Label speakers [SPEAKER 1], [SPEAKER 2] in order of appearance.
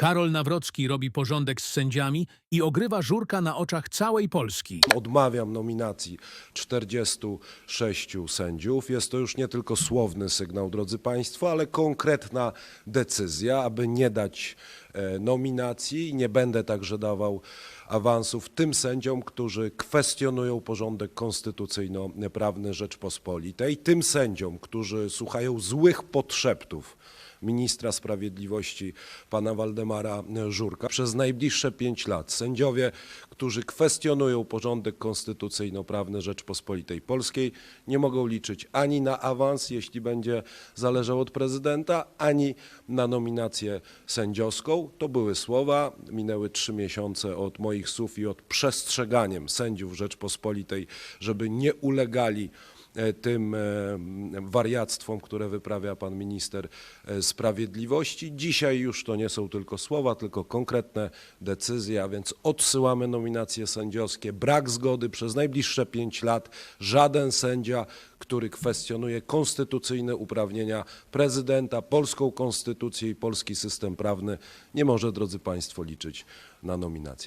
[SPEAKER 1] Karol Nawrocki robi porządek z sędziami i ogrywa żurka na oczach całej Polski.
[SPEAKER 2] Odmawiam nominacji 46 sędziów. Jest to już nie tylko słowny sygnał, drodzy Państwo, ale konkretna decyzja, aby nie dać e, nominacji. Nie będę także dawał awansów tym sędziom, którzy kwestionują porządek konstytucyjno-prawny Rzeczpospolitej, tym sędziom, którzy słuchają złych podszeptów ministra sprawiedliwości pana Waldemara Żurka. Przez najbliższe pięć lat sędziowie, którzy kwestionują porządek konstytucyjno-prawny Rzeczpospolitej Polskiej, nie mogą liczyć ani na awans, jeśli będzie zależał od prezydenta, ani na nominację sędziowską. To były słowa. Minęły trzy miesiące od moich słów i od przestrzeganiem sędziów Rzeczpospolitej, żeby nie ulegali tym e, wariactwom, które wyprawia pan minister e, sprawiedliwości. Dzisiaj już to nie są tylko słowa, tylko konkretne decyzje, a więc odsyłamy nominacje sędziowskie. Brak zgody przez najbliższe pięć lat. Żaden sędzia, który kwestionuje konstytucyjne uprawnienia prezydenta, polską konstytucję i polski system prawny, nie może, drodzy państwo, liczyć na nominację.